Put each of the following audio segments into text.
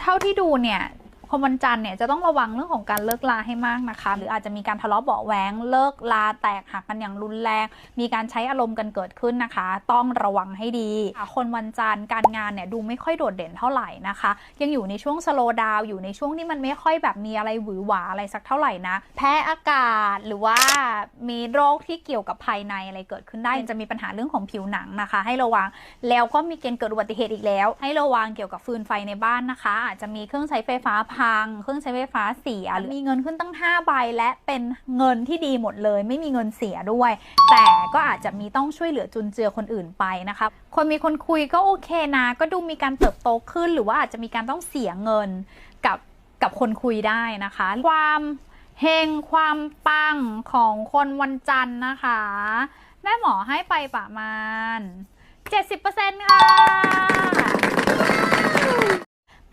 เท่าที่ดูเนี่ย คนวันจันทร์เนี่ยจะต้องระวังเรื่องของการเลิกลาให้มากนะคะ หรืออาจจะมีการทะเลาะเบาะแว้งเลิกลาแตกหักกันอย่างรุนแรง มีการใช้อารมณ์กันเกิดขึ้นนะคะ ต้องระวังให้ดีค่ะคนวันจันทร์การงานเนี่ยดูไม่ค่อยโดดเด่นเท่าไหร่นะคะ ยังอยู่ในช่วงสโลว์ดาวน์อยู่ในช่วงที่มันไม่ค่อยแบบมีอะไรหวือหวาอะไรสักเท่าไหร่นะ แพ้อากาศหรือว่ามีโรคที่เกี่ยวกับภายในอะไรเกิดขึ้นได้จะมีปัญหาเรื่องของผิวหนังนะคะ ให้ระวังแล้วก็มีเกณฑ์เกิดอุบัติเหตุอีกแล้ว ให้ระวังเกี่ยวกับฟืนไฟในบ้านนะคะ อาจจะมีเครื่องใช้ไฟฟ้าพัง เครื่องใช้ไฟฟ้าเสีย หรือมีเงินขึ้นตั้ง 5 ใบ และเป็นเงินที่ดีหมดเลย ไม่มีเงินเสียด้วย แต่ก็อาจจะมีต้องช่วยเหลือจุนเจือคนอื่นไปนะคะ คนมีคนคุยก็โอเคนะ ก็ดูมีการเติบโตขึ้น หรือว่าอาจจะมีการต้องเสียเงินกับกับคนคุยได้นะคะ ความเฮงความปังของคนวันจันทร์นะคะ แม่หมอให้ไปประมาณ 70%ค่ะ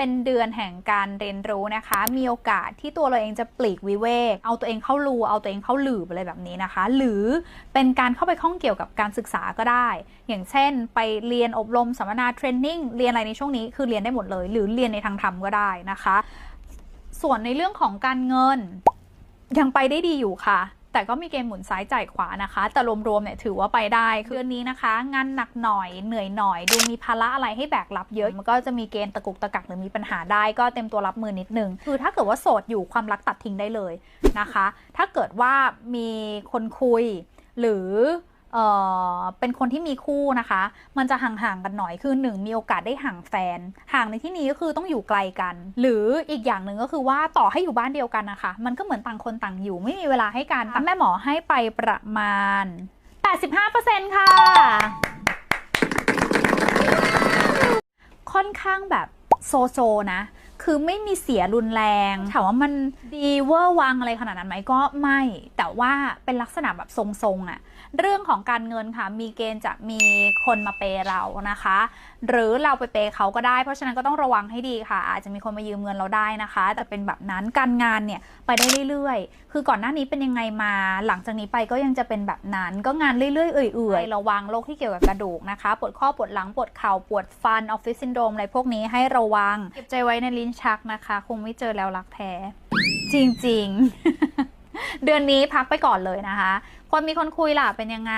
เป็นเดือนแห่งการเรียนรู้นะคะ มีโอกาสที่ตัวเราเองจะปลีกวิเวก เอาตัวเองเข้ารูเอาตัวเองเข้าหลืบอะไรแบบนี้นะคะ หรือเป็นการเข้าไปข้องเกี่ยวกับการศึกษาก็ได้ อย่างเช่น ไปเรียนอบรมสัมมนาเทรนนิ่งเรียนอะไรในช่วงนี้คือเรียนได้หมดเลย หรือเรียนในทางธรรมก็ได้นะคะ ส่วนในเรื่องของการเงินยังไปได้ดีอยู่ค่ะ แต่ก็มีเกมหมุนซ้ายจ่ายขวานะคะ แต่รวมๆเนี่ยถือว่าไปได้คือเดือนนี้นะคะ งานหนักหน่อยเหนื่อยหน่อย ดูมีภาระอะไรให้แบกรับเยอะ มันก็จะมีเกณฑ์ตะกุกตะกักหรือมีปัญหาได้ก็เต็มตัวรับมือนิดนึง คือถ้าเกิดว่าโสดอยู่ความรักตัดทิ้งได้เลยนะคะ ถ้าเกิดว่ามีคนคุยหรือ เออเป็นคนที่มีคู่นะคะ มันจะห่างๆกันหน่อยคือหนึ่งมีโอกาสได้ห่างแฟน ห่างในที่นี้ก็คือต้องอยู่ไกลกัน หรืออีกอย่างหนึ่งก็คือว่าต่อให้อยู่บ้านเดียวกันนะคะ มันก็เหมือนต่างคนต่างอยู่ไม่มีเวลาให้กันแม่หมอให้ไปประมาณ 85%ค่ะ ค่อนข้างแบบโซโซนะคือไม่มีเสียรุนแรงถามว่ามันดีเวอร์วังอะไรขนาดนั้นไหมก็ไม่ แต่ว่าเป็นลักษณะแบบทรงๆอะ เรื่องของการเงินค่ะมีเกณฑ์จะมีคนมาเปย์เรานะคะ หรือเราไปเปย์เขาก็ได้ เพราะฉะนั้นก็ต้องระวังให้ดีค่ะ อาจจะมีคนมายืมเงินเราได้นะคะ แต่เป็นแบบนั้นการงานเนี่ยไปได้เรื่อยๆ คือก่อนหน้านี้เป็นยังไงมา หลังจากนี้ไปก็ยังจะเป็นแบบนั้น ก็งานเรื่อยๆเอื่อยๆระวังโรคที่เกี่ยวกับกระดูกนะคะปวดข้อปวดหลังปวดเข่าปวดฟันออฟฟิศซินโดรมอะไรพวกนี้ให้ระวังเก็บใจไว้ในลิ้นชักนะคะ คงไม่เจอแล้วรักแท้จริงๆ เดือนนี้พักไปก่อนเลยนะคะ คนมีคนคุยล่ะเป็นยังไง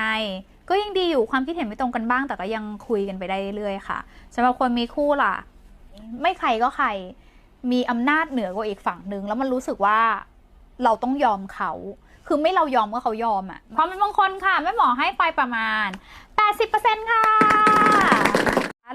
ก็ยังดีอยู่ความคิดเห็นไม่ตรงกันบ้าง แต่ก็ยังคุยกันไปได้เรื่อยๆค่ะสำหรับคนมีคู่ล่ะ ไม่ใครก็ใครมีอำนาจเหนือกว่าอีกฝั่งหนึ่งแล้วมันรู้สึกว่าเราต้องยอมเขา คือไม่เรายอมก็เขายอมอะความเป็นมงคลค่ะแม่หมอให้ไปประมาณ 80%ค่ะ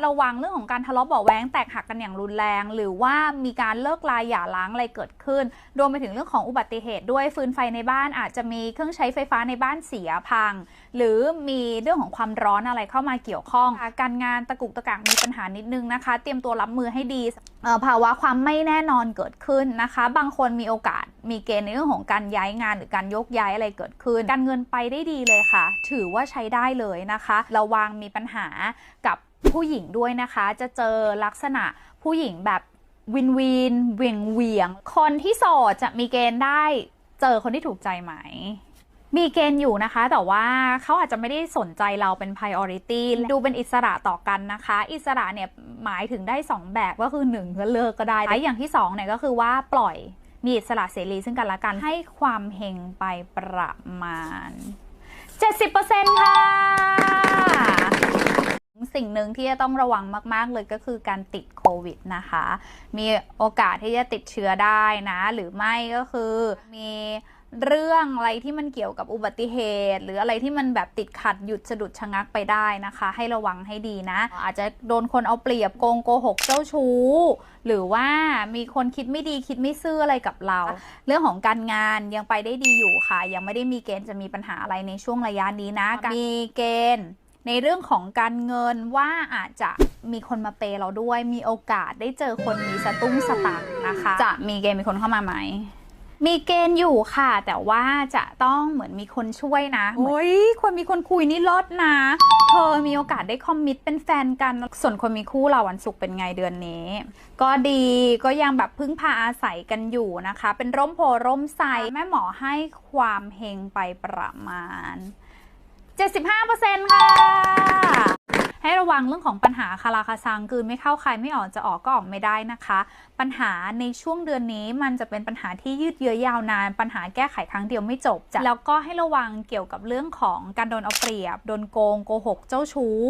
ระวังเรื่องของการทะเลาะเบาแว้งแตกหักกันอย่างรุนแรง หรือว่ามีการเลิกลาหย่าร้างอะไรเกิดขึ้น รวมไปถึงเรื่องของอุบัติเหตุด้วยฟืนไฟในบ้านอาจจะมีเครื่องใช้ไฟฟ้าในบ้านเสียพัง หรือมีเรื่องของความร้อนอะไรเข้ามาเกี่ยวข้อง การงานตะกุกตะกักมีปัญหานิดนึงนะคะ เตรียมตัวรับมือให้ดีภาวะความไม่แน่นอนเกิดขึ้นนะคะ บางคนมีโอกาสมีเกณฑ์ในเรื่องของการย้ายงานหรือการยกย้ายอะไรเกิดขึ้น การเงินไปได้ดีเลยค่ะ ถือว่าใช้ได้เลยนะคะ ระวังมีปัญหากับ ผู้หญิงด้วยนะคะ จะเจอลักษณะผู้หญิงแบบวินวินเวียงเวียง คนที่โสดจะมีเกณฑ์ได้เจอคนที่ถูกใจไหม มีเกณฑ์อยู่นะคะ แต่ว่าเขาอาจจะไม่ได้สนใจเราเป็น priority ดูเป็นอิสระต่อกันนะคะ อิสระเนี่ยหมายถึงได้ 2 แบบก็คือ1ก็เลิกก็ได้และอย่างที่2เนี่ยก็คือว่าปล่อยมีอิสระเสรีซึ่งกันและกันให้ความเฮงไปประมาณ 70%ค่ะ สิ่งหนึ่งที่จะต้องระวังมาก ๆ เลยก็คือการติดโควิดนะคะ มีโอกาสที่จะติดเชื้อได้นะ หรือไม่ก็คือมีเรื่องอะไรที่มันเกี่ยวกับอุบัติเหตุ หรืออะไรที่มันแบบติดขัดหยุดสะดุดชะงักไปได้นะคะ ให้ระวังให้ดีนะ อาจจะโดนคนเอาเปรียบโกงโกหกเจ้าชู้ หรือว่ามีคนคิดไม่ดีคิดไม่ซื่ออะไรกับเรา เรื่องของการงานยังไปได้ดีอยู่ค่ะ ยังไม่ได้มีเกณฑ์จะมีปัญหาอะไรในช่วงระยะนี้นะมีเกณฑ์ ในเรื่องของการเงินว่าอาจจะมีคนมาเปย์เราด้วย มีโอกาสได้เจอคนมีสตุ้งสตังค์นะคะ จะมีเกณฑ์มีคนเข้ามาไหมมีเกณฑ์อยู่ค่ะ แต่ว่าจะต้องเหมือนมีคนช่วยนะโอ้ยคนมีคนคุยนี่ลดนะ เธอมีโอกาสได้คอมมิตเป็นแฟนกัน ส่วนคนมีคู่เราวันศุกร์เป็นไงเดือนนี้ ก็ดีก็ยังแบบพึ่งพาอาศัยกันอยู่นะคะ เป็นร่มโพร่มไทรแม่หมอให้ความเฮงไปประมาณ 75%ค่ะ ให้ระวังเรื่องของปัญหาคาราคาซังกืนไม่เข้าใครไม่ออกจะออกก็ออกไม่ได้นะคะ ปัญหาในช่วงเดือนนี้มันจะเป็นปัญหาที่ยืดเยื้อยาวนาน ปัญหาแก้ไขครั้งเดียวไม่จบจะแล้วก็ให้ระวังเกี่ยวกับเรื่องของการโดนเอาเปรียบ โดนโกงโกหกเจ้าชู้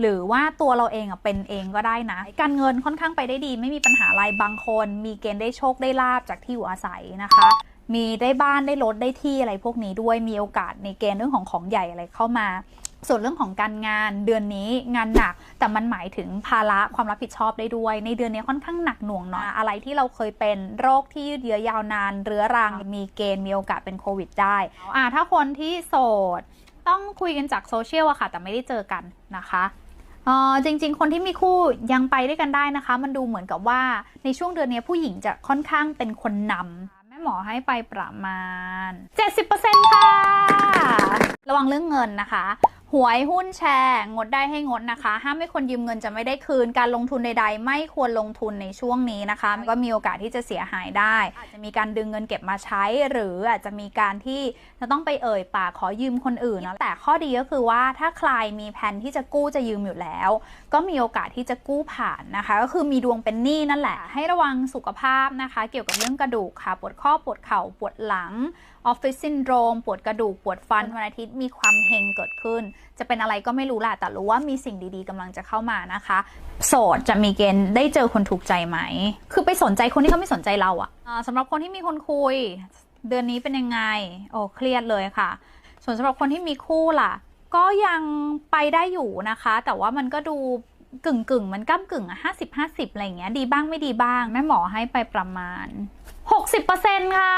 หรือว่าตัวเราเองเป็นเองก็ได้นะ การเงินค่อนข้างไปได้ดี ไม่มีปัญหาอะไรบางคน มีเกณฑ์ได้โชคได้ลาบจากที่อยู่อาศัยนะคะ มีได้บ้านได้รถได้ที่อะไรพวกนี้ด้วยมีโอกาสในเกณฑ์เรื่องของของใหญ่อะไรเข้ามา ส่วนเรื่องของการงานเดือนนี้งานหนัก แต่มันหมายถึงภาระความรับผิดชอบได้ด้วย ในเดือนนี้ค่อนข้างหนักหน่วงเนาะอะไรที่เราเคยเป็นโรคที่ยืดเยื้อยาวนาน เรื้อรังมีเกณฑ์มีโอกาสเป็นโควิดได้อ่าถ้าคนที่โสดต้องคุยกันจากโซเชียลอะค่ะ แต่ไม่ได้เจอกันนะคะออจริง ๆ คนที่มีคู่ยังไปด้วยกันได้นะคะ มันดูเหมือนกับว่าในช่วงเดือนนี้ผู้หญิงจะค่อนข้างเป็นคนนำ หมอให้ไปประมาณ 70%ค่ะ ระวังเรื่องเงินนะคะ หวยหุ้นแชร์งดได้ให้งดนะคะ ห้ามให้คนยืมเงินจะไม่ได้คืน การลงทุนใด ๆ ไม่ควรลงทุนในช่วงนี้นะคะมันก็มีโอกาสที่จะเสียหายได้ อาจจะมีการดึงเงินเก็บมาใช้ หรืออาจจะมีการที่จะต้องไปเอ่ยปากขอยืมคนอื่นนะแต่ข้อดีก็คือว่าถ้าใครมีแผนที่จะกู้จะยืมอยู่แล้ว ก็มีโอกาสที่จะกู้ผ่านนะคะ ก็คือมีดวงเป็นหนี้นั่นแหละ ให้ระวังสุขภาพนะคะ เกี่ยวกับเรื่องกระดูกค่ะปวดข้อปวดเข่าปวดหลังออฟฟิศซินโดรมปวดกระดูกปวดฟันวันอาทิตย์มีความเฮงเกิดขึ้นจะเป็นอะไรก็ไม่รู้แหละแต่รู้ว่ามีสิ่งดีๆกำลังจะเข้ามานะคะ โสดจะมีเกณฑ์ได้เจอคนถูกใจไหม คือไปสนใจคนที่เขาไม่สนใจเราอะอะสำหรับคนที่มีคนคุย เดือนนี้เป็นยังไง โอ้เครียดเลยค่ะ ส่วนสำหรับคนที่มีคู่ล่ะ ก็ยังไปได้อยู่นะคะ แต่ว่ามันก็ดูกึ่งกึ่งๆมันก้ากึ่งอะห้าสิบห้าสิบอะไรอย่างเงี้ยดีบ้างไม่ดีบ้าง แม่หมอให้ไปประมาณ60%ค่ะ